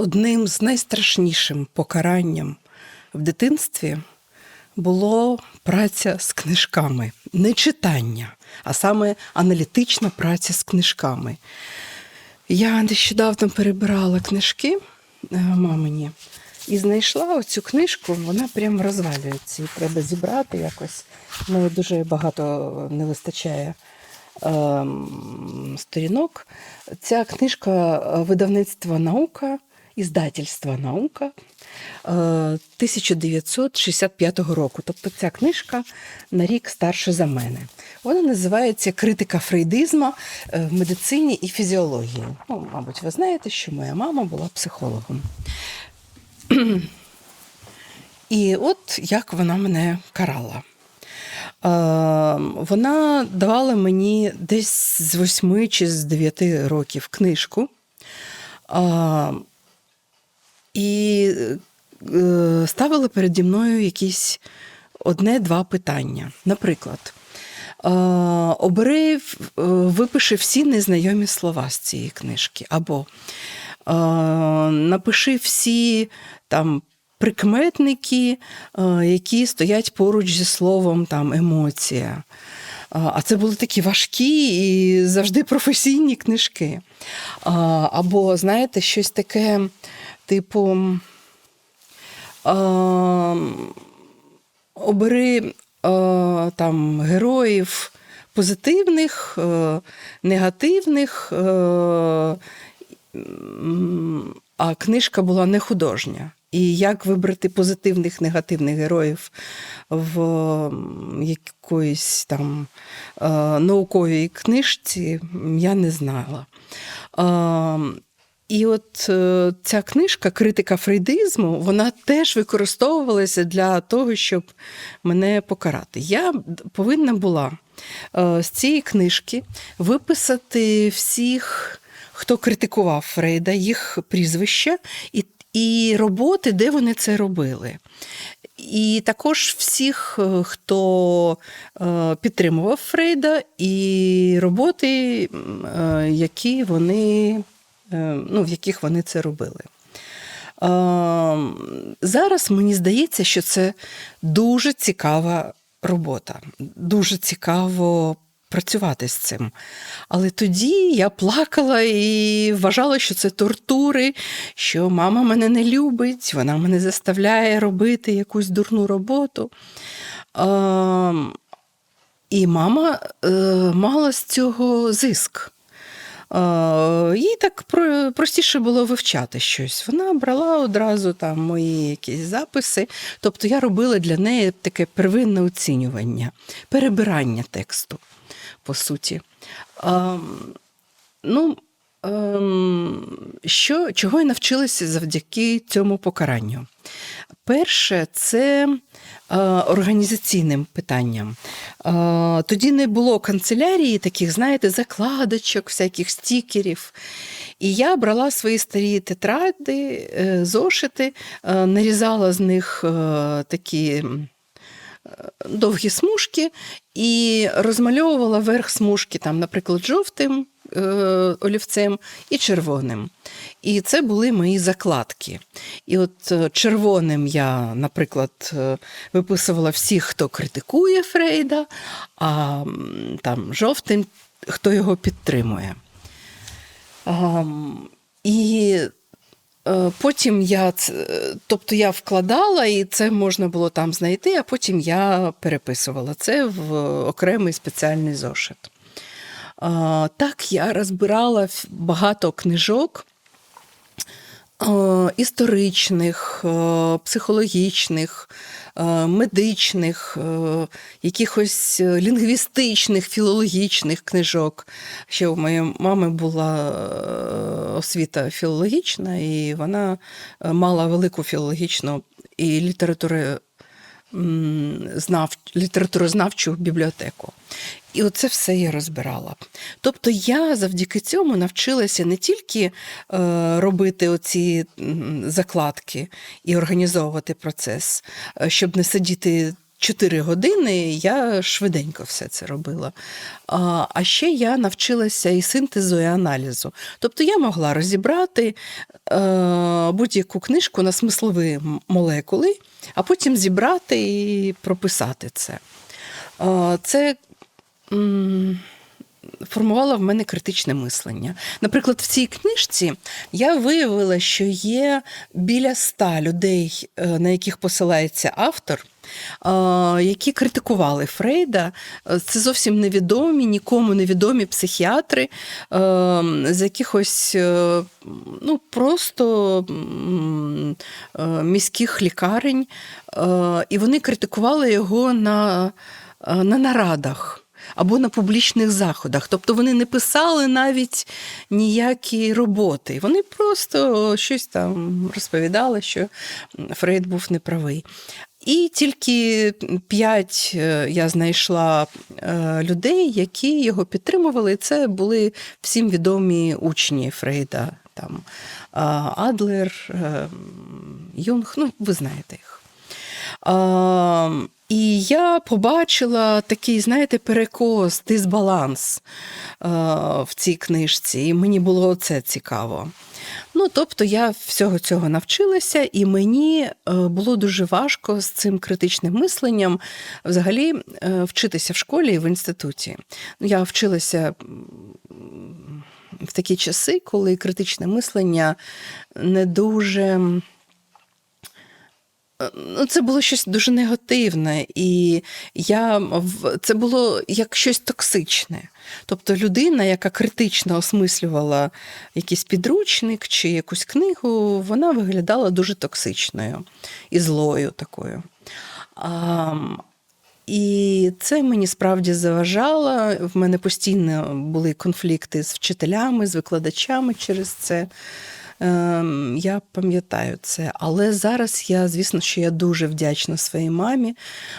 Одним з найстрашнішим покаранням в дитинстві було праця з книжками, не читання, а саме аналітична праця з книжками. Я нещодавно перебирала книжки е, мамині і знайшла оцю книжку, вона прям розвалюється. І треба зібрати якось. Неї дуже багато не вистачає ем, сторінок. Ця книжка е, видавництва наука, іздательства наука е, 1965 року. Тобто ця книжка на рік старше за мене. Вона називається Критика фрейдизма е, в медицині і фізіології. Ну, мабуть, ви знаєте, що моя мама була психологом. І от як вона мене карала. Е, Вона давала мені десь з восьми чи з дев'яти років книжку. І е, ставила переді мною якісь одне-два питання. Наприклад, е, обери, е, випиши всі незнайомі слова з цієї книжки. Або напиши всі там прикметники, які стоять поруч зі словом там емоція. А це були такі важкі і завжди професійні книжки. Або, знаєте, щось таке, типу. А, обери е, там героїв позитивних, е, негативних, е, а книжка була не художня. І як вибрати позитивних, негативних героїв в якоїсь там е, науковій книжці, я не знала. І от е, ця книжка Критика фрейдизму, вона теж використовувалася для того, щоб мене покарати. Я повинна була е, з цієї книжки виписати всіх, хто критикував Фрейда, їх прізвища і, і роботи, де вони це робили. І також всіх, е, хто е, підтримував Фрейда, і роботи, е, які вони, ну, в яких вони це робили. Е, Зараз мені здається, що це дуже цікава робота, дуже цікаво працювати з цим. Але тоді я плакала і вважала, що це тортури, що мама мене не любить, вона мене заставляє робити якусь дурну роботу. Е, І мама е, мала з цього зиск. Е, Їй так про- простіше було вивчати щось. Вона брала одразу там мої якісь записи. Тобто я робила для неї таке первинне оцінювання, перебирання тексту, по суті. Ем, Ну, що, чого я навчилася завдяки цьому покаранню? Перше, це е, організаційним питанням. Е, тоді не було канцелярії, таких, знаєте, закладочок, всяких стікерів. І я брала свої старі тетради, е, зошити, е, нарізала з них е, такі довгі смужки і розмальовувала верх смужки, там, наприклад, жовтим е, олівцем і червоним. І це були мої закладки. І от е, червоним я, наприклад, е, виписувала всіх, хто критикує Фрейда, а там жовтим, хто його підтримує. І е, потім я, е, тобто я вкладала, і це можна було там знайти, а потім я переписувала це в окремий спеціальний зошит. Так, я розбирала багато книжок. Історичних, психологічних, медичних, якихось е, лінгвістичних, філологічних книжок. Ще у моєї мами була е, освіта філологічна, і вона е, мала велику філологічну і літературознавчу бібліотеку. І оце все я розбирала. Тобто я завдяки цьому навчилася не тільки е, робити оці закладки і організовувати процес, е, щоб не сидіти 4 години я швиденько все це робила. А, ще я навчилася і синтезу, і аналізу. Тобто я могла розібрати е, будь-яку книжку на смислові молекули, а потім зібрати і прописати це. Це м, формувало в мене критичне мислення. Наприклад, в цій книжці я виявила, що є біля ста людей, е, на яких посилається автор. е, Які критикували Фрейда, Е, це зовсім невідомі, нікому невідомі психіатри з якихось ну, просто міських лікарень, і вони критикували його на, на нарадах або на публічних заходах. Тобто вони не писали навіть ніякі роботи. Вони просто щось там розповідали, що Фрейд був неправий. І тільки п'ять е, я знайшла е, людей, які його підтримували. Це були всім відомі учні Фрейда, там е, Адлер, Юнг, ну ви знаєте їх. І я побачила такий, знаєте, перекос, дисбаланс а, в цій книжці, і мені було це цікаво. Ну, тобто я всього цього навчилася, і мені е, було дуже важко з цим критичним мисленням взагалі е, вчитися в школі і в інституті. Ну, Я вчилася в такі часи, коли критичне мислення не дуже. Ну, це було щось дуже негативне, і я це було як щось токсичне. Тобто людина, яка критично осмислювала якийсь підручник чи якусь книгу, вона виглядала дуже токсичною і злою такою. А, і це мені справді заважало. В мене постійно були конфлікти з вчителями, з викладачами через це. Ем, Я пам'ятаю це, але зараз я, звісно, що я дуже вдячна своїй мамі,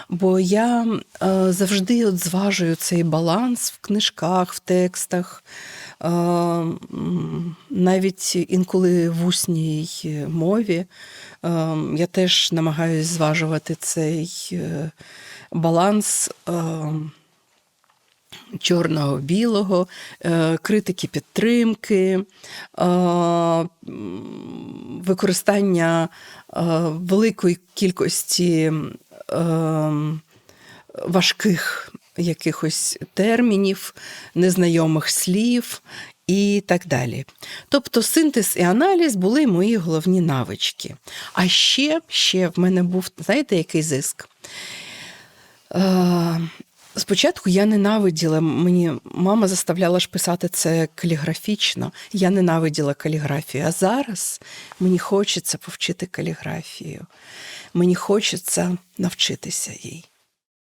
бо я е, завжди от зважую цей баланс в книжках, в текстах. Е, Навіть інколи в усній мові е, я теж намагаюся зважувати цей е, баланс. Чорного, білого, е, критики підтримки, е, використання е, великої кількості важких якихось термінів, незнайомих слів. І так далі. Тобто синтез і аналіз були мої головні навички. А ще, ще в мене був, знаєте, який зиск? Спочатку я ненавиділа, мені мама заставляла ж писати це каліграфічно. Я ненавиділа каліграфію. А зараз мені хочеться повчити каліграфію. Мені хочеться навчитися їй.